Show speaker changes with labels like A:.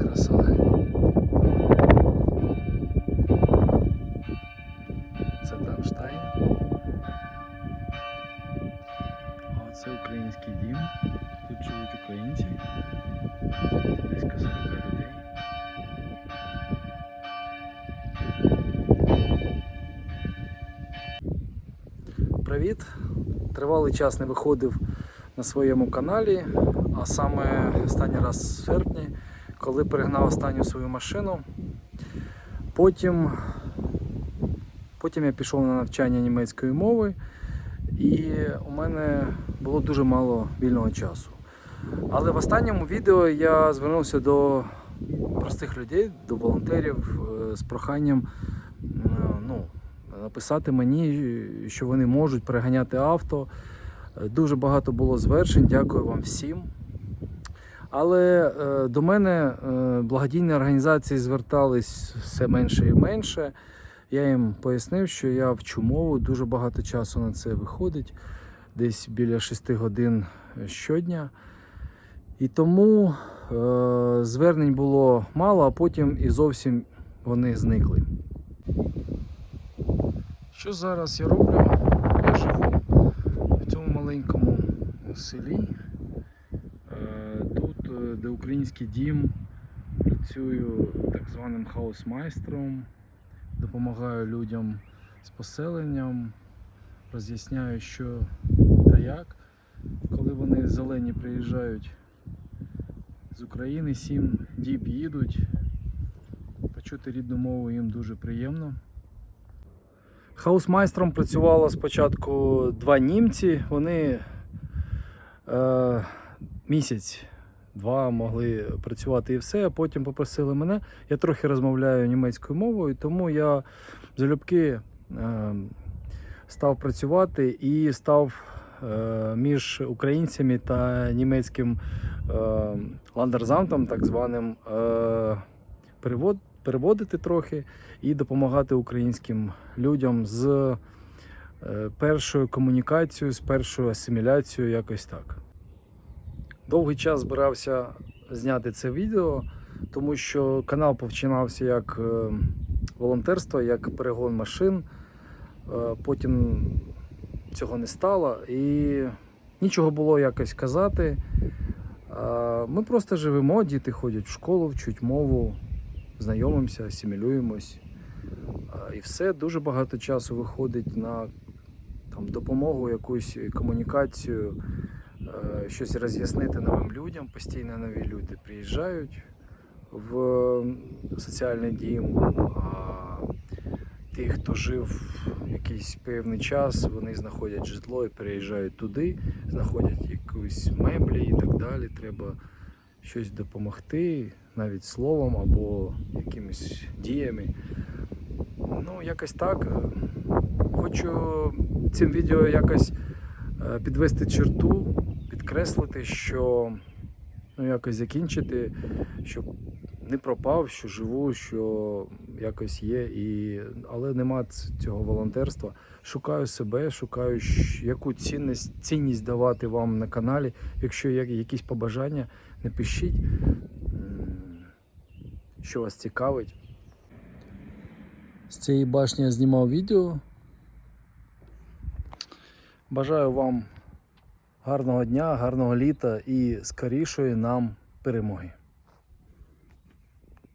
A: краса. Це Данштайн. А це український дім. Тут живуть українці. Близько 40 людей. Привіт! Тривалий час не виходив на своєму каналі, а саме останній раз в серпні, коли перегнав останню свою машину. Потім, потім я пішов на навчання німецької мови, і у мене було дуже мало вільного часу. Але в останньому відео я звернувся до простих людей, до волонтерів е, з проханням е, ну, написати мені, що вони можуть переганяти авто. Е, Дуже багато було звершень, дякую вам всім. Але е, до мене е, благодійні організації звертались все менше і менше. Я їм пояснив, що я вчу мову, дуже багато часу на це виходить, десь біля 6 годин щодня. І тому е, звернень було мало, а потім і зовсім вони зникли. Що зараз я роблю? Я живу в цьому маленькому селі. Де український дім, працюю так званим хаусмайстром, допомагаю людям з поселенням, роз'ясняю, що та як. Коли вони зелені приїжджають з України, сім діб їдуть, почути рідну мову їм дуже приємно. Хаусмайстром працювало спочатку два німці. Вони е, місяць, два могли працювати і все, а потім попросили мене. Я трохи розмовляю німецькою мовою, тому я залюбки е, став працювати і став е, між українцями та німецьким е, ландерзамтом, так званим, перевод, переводити трохи і допомагати українським людям з першою комунікацією, з першою асиміляцією, якось так. Довгий час збирався зняти це відео, тому що канал починався як е, волонтерство, як перегон машин. Е, Потім цього не стало і нічого було якось казати. Е, Ми просто живемо, діти ходять в школу, вчуть мову, знайомимося, асимілюємось. І все дуже багато часу виходить на там, допомогу, якусь комунікацію, щось роз'яснити новим людям. Постійно нові люди приїжджають в соціальний дім. Ті, хто жив якийсь певний час, вони знаходять житло і переїжджають туди, знаходять якусь меблі і так далі. Треба щось допомогти, навіть словом або якимись діями. Ну, якось так. Хочу цим відео якось е, підвести черту, підкреслити, що ну, якось закінчити, щоб не пропав, що живу, що якось є, і... але нема цього волонтерства. Шукаю себе, шукаю, яку цінність, цінність давати вам на каналі. Якщо є якісь побажання, напишіть, що вас цікавить. З цієї башні я знімав відео. Бажаю вам гарного дня, гарного літа і скорішої нам перемоги.